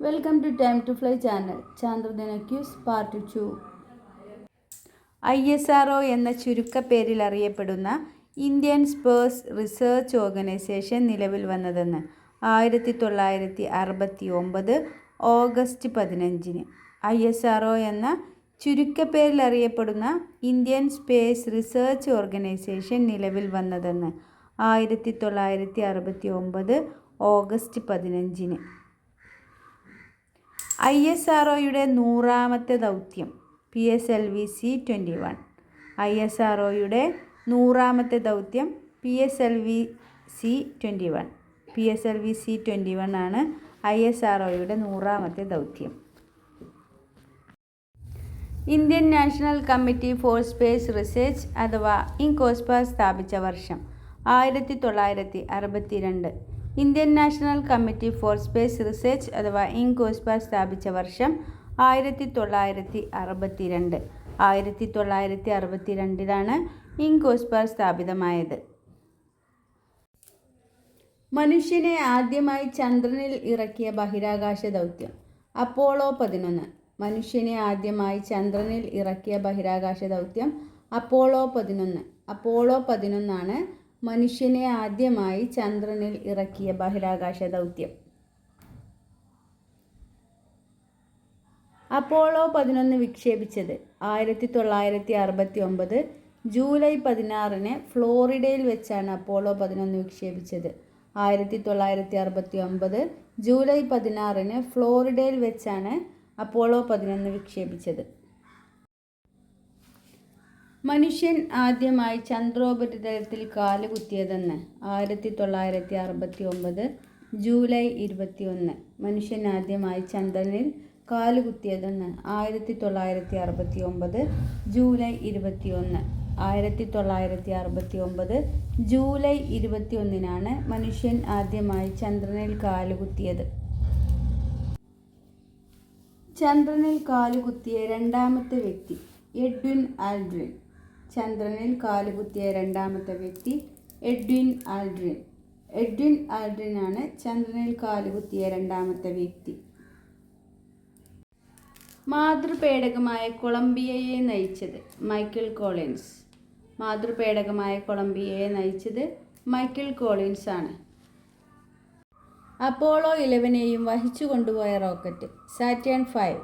Welcome to time to fly channel ചാന്ദ്രദിന quiz part two I S R O എന്ന ചുരുക്കപ്പേരിൽ അറിയപ്പെടുന്ന Indian space research organisation നിലവിൽ വന്നതെന്ന് ആയിരത്തി തൊള്ളായിരത്തി അറുപത്തി ഒമ്പത് ഓഗസ്റ്റ് പതിനഞ്ചിന്. ഐ എസ് ആർ ഒ എന്ന ചുരുക്കപ്പേരിൽ അറിയപ്പെടുന്ന ഇന്ത്യൻ സ്പേസ് റിസർച്ച് ഓർഗനൈസേഷൻ നിലവിൽ വന്നതെന്ന് ആയിരത്തി തൊള്ളായിരത്തി അറുപത്തി ഒമ്പത് ഓഗസ്റ്റ് പതിനഞ്ചിന്. ഐ എസ് ആർ ഒയുടെ നൂറാമത്തെ ദൗത്യം P S L V C twenty one. I S R ഒയുടെ നൂറാമത്തെ ദൗത്യം P S L V C twenty one. P S L V C twenty one ആണ് ഐ എസ് ആർ ഒയുടെ നൂറാമത്തെ ദൗത്യം. Indian National Committee for Space Research അഥവാ ഇൻകോസ്പ സ്ഥാപിച്ച വർഷം ആയിരത്തി തൊള്ളായിരത്തി അറുപത്തി രണ്ട് Indian National Committee for Space Research അഥവാ ഇൻകോസ്പ സ്ഥാപിച്ച വർഷം ആയിരത്തി തൊള്ളായിരത്തി അറുപത്തി രണ്ട് ആയിരത്തി തൊള്ളായിരത്തി അറുപത്തി രണ്ടിലാണ് ഇൻകോസ്പ സ്ഥാപിതമായത്. മനുഷ്യനെ ആദ്യമായി ചന്ദ്രനിൽ ഇറക്കിയ ബഹിരാകാശ ദൗത്യം അപ്പോളോ പതിനൊന്ന്. മനുഷ്യനെ ആദ്യമായി ചന്ദ്രനിൽ ഇറക്കിയ ബഹിരാകാശ ദൗത്യം അപ്പോളോ പതിനൊന്ന്. അപ്പോളോ പതിനൊന്നാണ് മനുഷ്യനെ ആദ്യമായി ചന്ദ്രനിൽ ഇറക്കിയ ബഹിരാകാശ ദൗത്യം. അപ്പോളോ പതിനൊന്ന് വിക്ഷേപിച്ചത് ആയിരത്തി തൊള്ളായിരത്തി അറുപത്തി ഒമ്പത് ജൂലൈ പതിനാറിന് ഫ്ലോറിഡയിൽ വെച്ചാണ് അപ്പോളോ പതിനൊന്ന് വിക്ഷേപിച്ചത് ആയിരത്തി തൊള്ളായിരത്തി അറുപത്തി ഒമ്പത് ജൂലൈ പതിനാറിന് ഫ്ലോറിഡയിൽ വെച്ചാണ് അപ്പോളോ പതിനൊന്ന് വിക്ഷേപിച്ചത്. മനുഷ്യൻ ആദ്യമായി ചന്ദ്രോപരിതലത്തിൽ കാലുകുത്തിയതെന്ന് ആയിരത്തി തൊള്ളായിരത്തി അറുപത്തി ഒമ്പത് ജൂലൈ ഇരുപത്തി ഒന്ന് മനുഷ്യൻ ആദ്യമായി ചന്ദ്രനിൽ കാലുകുത്തിയതെന്ന് ആയിരത്തി തൊള്ളായിരത്തി അറുപത്തി ഒമ്പത് ജൂലൈ ഇരുപത്തി ഒന്ന് ആയിരത്തി തൊള്ളായിരത്തി അറുപത്തി ഒമ്പത് ജൂലൈ ഇരുപത്തി ഒന്നിനാണ് മനുഷ്യൻ ആദ്യമായി ചന്ദ്രനിൽ കാലുകുത്തിയത് ചന്ദ്രനിൽ കാലുകുത്തിയ രണ്ടാമത്തെ വ്യക്തി എഡ്വിൻ ആൽഡ്രിൻ ചന്ദ്രനിൽ കാലുകുത്തിയ രണ്ടാമത്തെ വ്യക്തി എഡ്വിൻ ആൽഡ്രിൻ. എഡ്വിൻ ആൽഡ്രിനാണ് ചന്ദ്രനിൽ കാലുകുത്തിയ രണ്ടാമത്തെ വ്യക്തി. മാതൃപേടകമായ കൊളംബിയയെ നയിച്ചത് മൈക്കിൾ കോളിൻസ്. മാതൃപേടകമായ കൊളംബിയയെ നയിച്ചത് മൈക്കിൾ കോളിൻസ് ആണ്. അപ്പോളോ ഇലവനെയും വഹിച്ചു കൊണ്ടുപോയ റോക്കറ്റ് സാറ്റേൺ ഫൈവ്.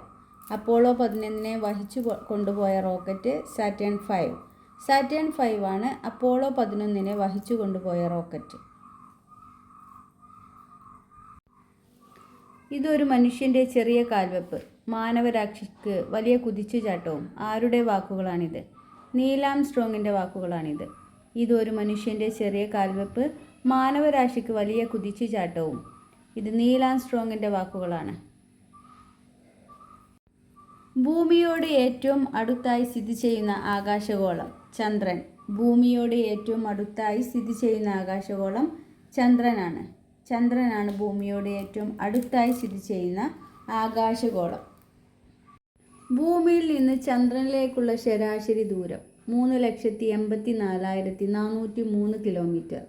അപ്പോളോ പതിനൊന്നിനെ വഹിച്ചു കൊണ്ടുപോയ rocket Saturn five. Saturn five ആണ് അപ്പോളോ പതിനൊന്നിനെ വഹിച്ചു കൊണ്ടുപോയ റോക്കറ്റ് ഇതൊരു മനുഷ്യന്റെ ചെറിയ കാൽവെപ്പ്. മാനവരാക്ഷിക്ക് വലിയ കുതിച്ചുചാട്ടവും ആരുടെ വാക്കുകളാണിത്? നീലാം സ്ട്രോങ്ങിന്റെ വാക്കുകളാണിത്. ഇതൊരു മനുഷ്യന്റെ ചെറിയ കാൽവെപ്പ് മാനവരാശിക്ക് വലിയ കുതിച്ചുചാട്ടവും. ഇത് നീലാം സ്ട്രോങ്ങിന്റെ വാക്കുകളാണ്. ഭൂമിയോട് ഏറ്റവും അടുത്തായി സ്ഥിതി ചെയ്യുന്ന ആകാശഗോളം ചന്ദ്രൻ. ഭൂമിയോട് ഏറ്റവും അടുത്തായി സ്ഥിതി ചെയ്യുന്ന ആകാശഗോളം ചന്ദ്രനാണ്. ചന്ദ്രനാണ് ഭൂമിയോട് ഏറ്റവും അടുത്തായി സ്ഥിതി ചെയ്യുന്ന ആകാശഗോളം. ഭൂമിയിൽ നിന്ന് ചന്ദ്രനിലേക്കുള്ള ശരാശരി ദൂരം മൂന്ന് ലക്ഷത്തി എൺപത്തി നാലായിരത്തി നാനൂറ്റി മൂന്ന് കിലോമീറ്റർ.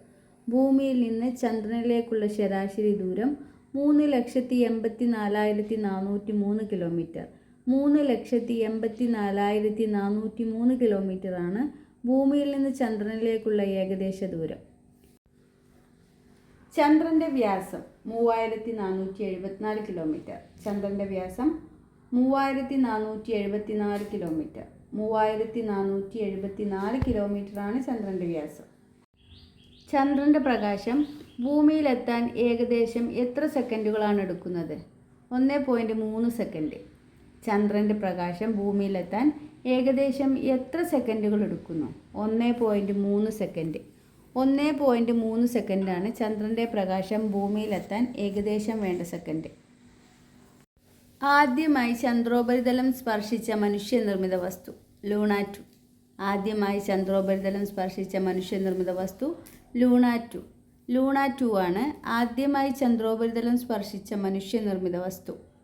ഭൂമിയിൽ നിന്ന് ചന്ദ്രനിലേക്കുള്ള ശരാശരി ദൂരം മൂന്ന് ലക്ഷത്തി എൺപത്തി നാലായിരത്തി നാനൂറ്റി മൂന്ന് കിലോമീറ്റർ. മൂന്ന് ലക്ഷത്തി എൺപത്തി നാലായിരത്തി നാനൂറ്റി മൂന്ന് കിലോമീറ്ററാണ് ഭൂമിയിൽ നിന്ന് ചന്ദ്രനിലേക്കുള്ള ഏകദേശ ദൂരം. ചന്ദ്രന്റെ വ്യാസം മൂവായിരത്തി നാനൂറ്റി എഴുപത്തിനാല് കിലോമീറ്റർ. ചന്ദ്രന്റെ വ്യാസം മൂവായിരത്തി നാനൂറ്റി എഴുപത്തിനാല് കിലോമീറ്റർ. മൂവായിരത്തി നാനൂറ്റി എഴുപത്തി നാല് കിലോമീറ്ററാണ് ചന്ദ്രന്റെ വ്യാസം. ചന്ദ്രന്റെ പ്രകാശം ഭൂമിയിലെത്താൻ ഏകദേശം എത്ര സെക്കൻഡുകളാണ് എടുക്കുന്നത്? ഒന്ന് പോയിന്റ് മൂന്ന് സെക്കൻഡ്. ചന്ദ്രന്റെ പ്രകാശം ഭൂമിയിലെത്താൻ ഏകദേശം എത്ര സെക്കൻഡുകൾ എടുക്കുന്നു? ഒന്ന് പോയിന്റ് മൂന്ന് സെക്കൻഡ്. ഒന്ന് പോയിന്റ് മൂന്ന് സെക്കൻഡാണ് ചന്ദ്രന്റെ പ്രകാശം ഭൂമിയിലെത്താൻ ഏകദേശം വേണ്ട സെക്കൻഡ്. ആദ്യമായി ചന്ദ്രോപരിതലം സ്പർശിച്ച മനുഷ്യനിർമ്മിത വസ്തു ലൂണാറ്റു. ആദ്യമായി ചന്ദ്രോപരിതലം സ്പർശിച്ച മനുഷ്യനിർമ്മിത വസ്തു ലൂണാറ്റു. ലൂണാറ്റു ആണ് ആദ്യമായി ചന്ദ്രോപരിതലം സ്പർശിച്ച മനുഷ്യനിർമ്മിത വസ്തു.